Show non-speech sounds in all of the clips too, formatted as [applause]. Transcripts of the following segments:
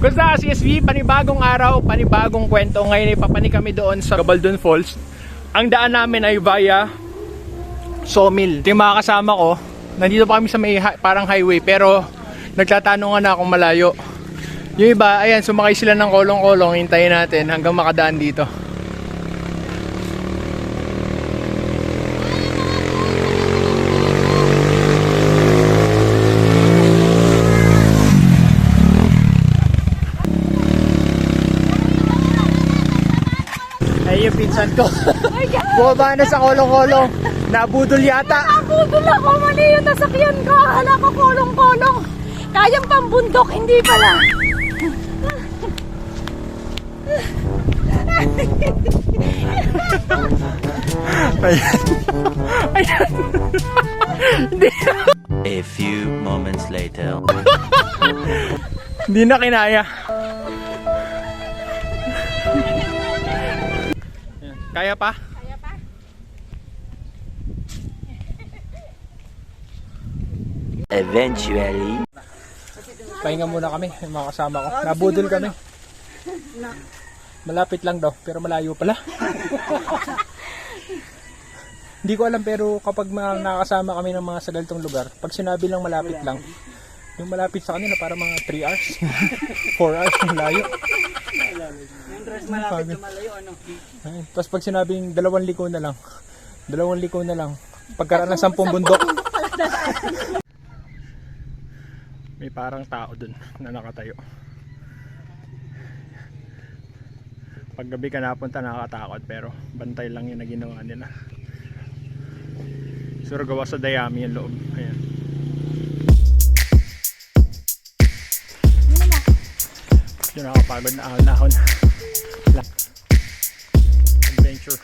Kusta CSV, panibagong araw, panibagong kwento. Ngayon ipapani kami doon sa Gabaldon Falls. Ang daan namin ay via Sawmill. Ito yung mga kasama ko. Nandito pa kami sa may parang highway pero nagtatanungan na akong malayo. Yung iba, ayan, sumakay sila ng kolong-kolong. Hintayin natin hanggang makadaan dito. Ay, yung pinsan ko. Bumaba na sa kolong-kolong. Nabudol yata. Nabudol ako, mali yung nasakyan ko. Akala ko kolong-kolong. Kayang pambundok, hindi pala. Ayan. Ayan. Hindi. A few moments later. Hindi na kinaya. Kaya pa? Kaya pa? Eventually. Pahinga muna kami, yung mga kasama ko. Nabudol kami. Malapit lang daw, pero malayo pala. [laughs] Hindi ko alam pero kapag mga nakakasama kami ng mga sa ganitong lugar, pag sinabi lang malapit lang, yung malapit sa kanila para mga 3 hours, [laughs] 4 hours yung layo. Malapit na malayo, ano? Tapos pag sinabing dalawang liko na lang, dalawang liko na lang, pagkaraan ng sampung bundok. May parang tao dun na nakatayo. Pag gabi ka napunta nakakatakot pero bantay lang yun na ginawa nila. Siguro gawa sa dayami yung loob. Ayan. Yung nakapagod na ahon-ahon. Adventure.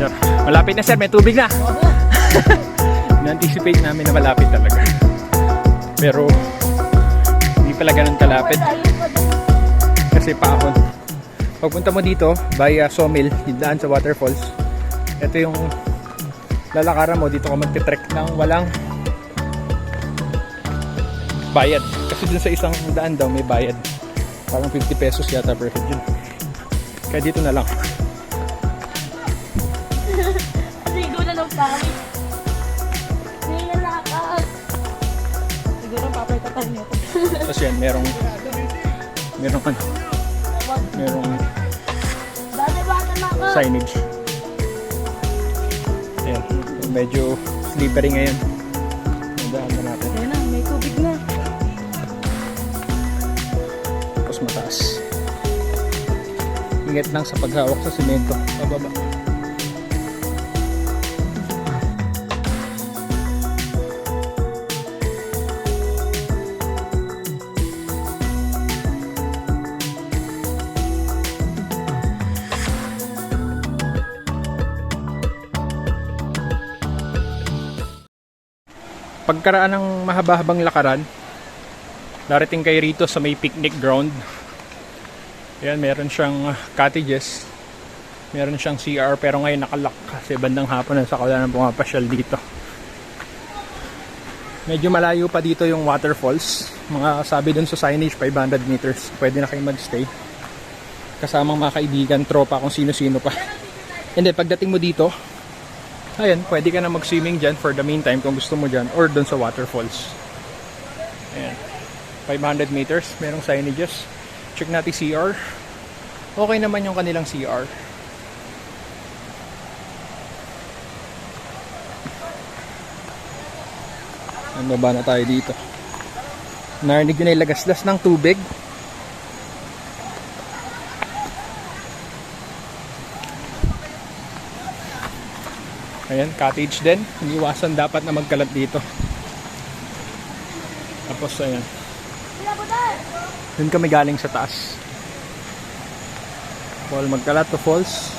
Sir, Malapit na sir, may tubig na. [laughs] Na-anticipate namin na malapit talaga. Pero hindi pala ganun kalapit kasi paahon. Pagpunta mo dito via Sawmill, yung daan sa waterfalls. Ito yung lalakaran mo dito ka magte-trek ng walang bayad. Kasi dun sa isang daan daw may bayad. Parang 50 pesos yata per head yun. Kaya dito na lang. [laughs] Ligo na lang kami. Hindi na. Siguro papaytatan niyo ko. [laughs] Tapos yan, merong merong ano, merong Dati bata na ako. signage. Ayan, medyo slippery ngayon. Nandaan na natin. Ayan na, may tubig na. Ingat lang sa paghawak sa simento. Pababa. Pagkaraan ng mahaba-habang lakaran, Darating kayo rito sa may picnic ground. Ayan, meron siyang uh, cottages. Meron siyang CR pero ngayon nakalock kasi bandang hapon na sa wala nang pumapasyal dito. Medyo malayo pa dito yung waterfalls. Mga sabi dun sa signage 500 meters. Pwede na kayo magstay. Kasamang mga kaibigan, tropa, kung sino-sino pa. Hindi, pagdating mo dito, ayun, pwede ka na mag-swimming dyan for the meantime kung gusto mo dyan or dun sa waterfalls. Ayan. 500 meters, merong signages. Check natin CR. Okay naman yung kanilang CR. Ang baba na tayo dito. Narinig na yung lagaslas ng tubig. Ayan, cottage din. Iniwasan dapat na magkalat dito. Tapos ayan. Doon kami galing sa taas. Fall Magkalato Falls.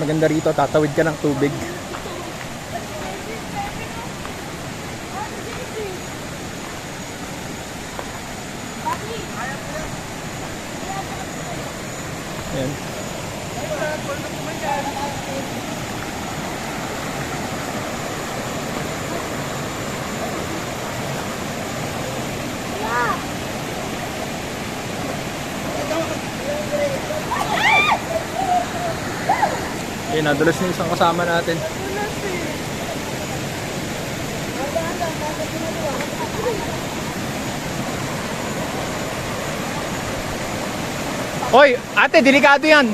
Maganda rito, tatawid ka ng tubig. Ayan. Nadulas na isang kasama natin. Hoy, ate, delikado yan.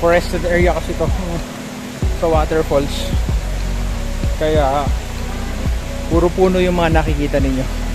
Forested area kasi to sa waterfalls. Kaya puro puno yung mga nakikita ninyo.